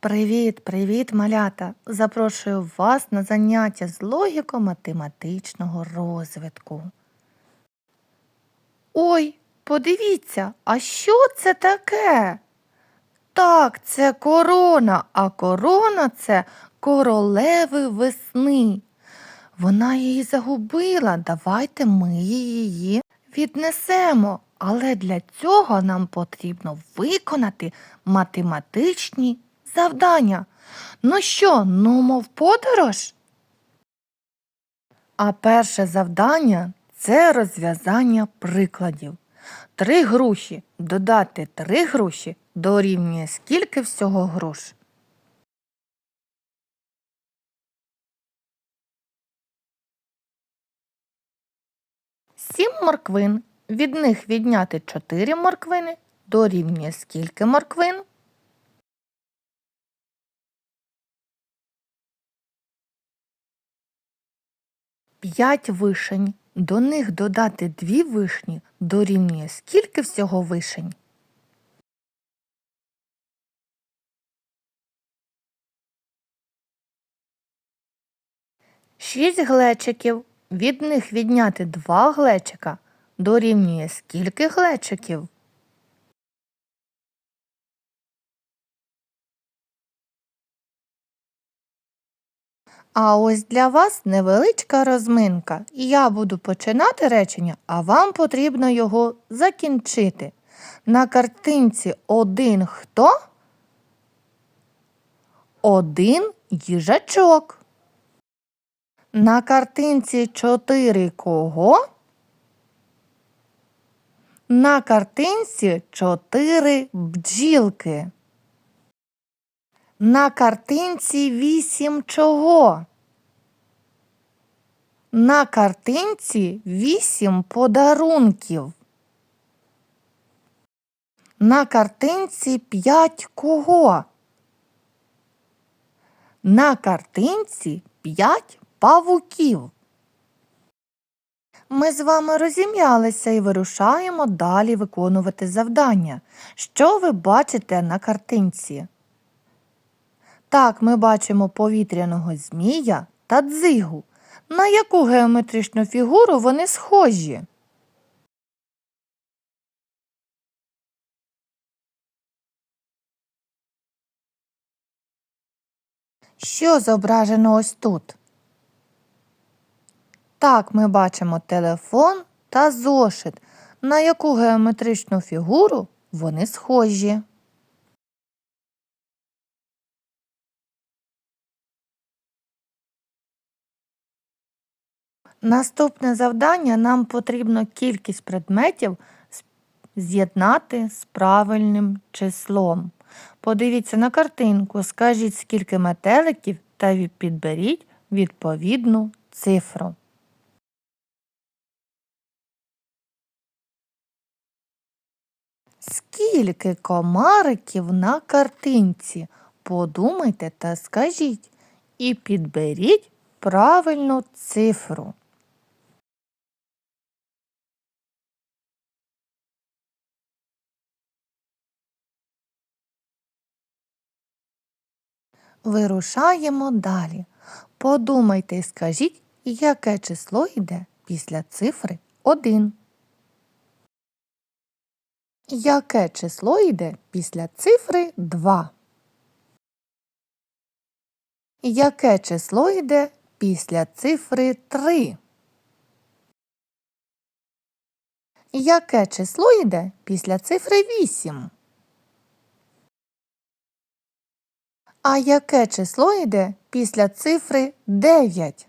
Привіт, привіт, малята! Запрошую вас на заняття з логіко-математичного розвитку. Ой, подивіться, а що це таке? Так, це корона, а корона це королеви весни. Вона її загубила. Давайте ми її віднесемо. Але для цього нам потрібно виконати математичні завдання. Ну що, нумо в подорож? А перше завдання це розв'язання прикладів. Три груші додати три груші дорівнює скільки всього груш? Сім морквин. Від них відняти чотири морквини дорівнює скільки морквин? П'ять вишень. До них додати дві вишні дорівнює скільки всього вишень? Шість глечиків. Від них відняти два глечика дорівнює скільки глечиків? А ось для вас невеличка розминка. Я буду починати речення, а вам потрібно його закінчити. На картинці один хто? Один їжачок. На картинці чотири кого? На картинці чотири бджілки. На картинці вісім чого? На картинці вісім подарунків. На картинці п'ять кого? На картинці п'ять павуків. Ми з вами розім'ялися і вирушаємо далі виконувати завдання. Що ви бачите на картинці? Так, ми бачимо повітряного змія та дзигу. На яку геометричну фігуру вони схожі? Що зображено ось тут? Так, ми бачимо телефон та зошит. На яку геометричну фігуру вони схожі? Наступне завдання нам потрібно кількість предметів з'єднати з правильним числом. Подивіться на картинку, скажіть, скільки метеликів та підберіть відповідну цифру. Скільки комариків на картинці? Подумайте та скажіть і підберіть правильну цифру. Вирушаємо далі. Подумайте і скажіть, яке число йде після цифри 1. Яке число йде після цифри 2? Яке число йде після цифри 3? Яке число йде після цифри 8? А яке число йде після цифри 9?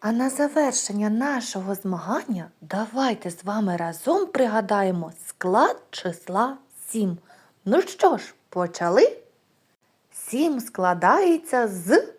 А на завершення нашого змагання давайте з вами разом пригадаємо склад числа 7. Ну що ж, почали? 7 складається з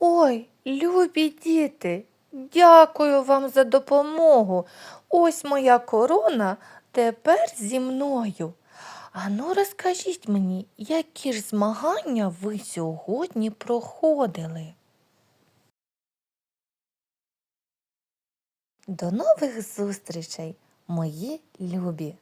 Ой, любі діти, дякую вам за допомогу. Ось моя корона тепер зі мною. Ану, розкажіть мені, які ж змагання ви сьогодні проходили? До нових зустрічей, мої любі!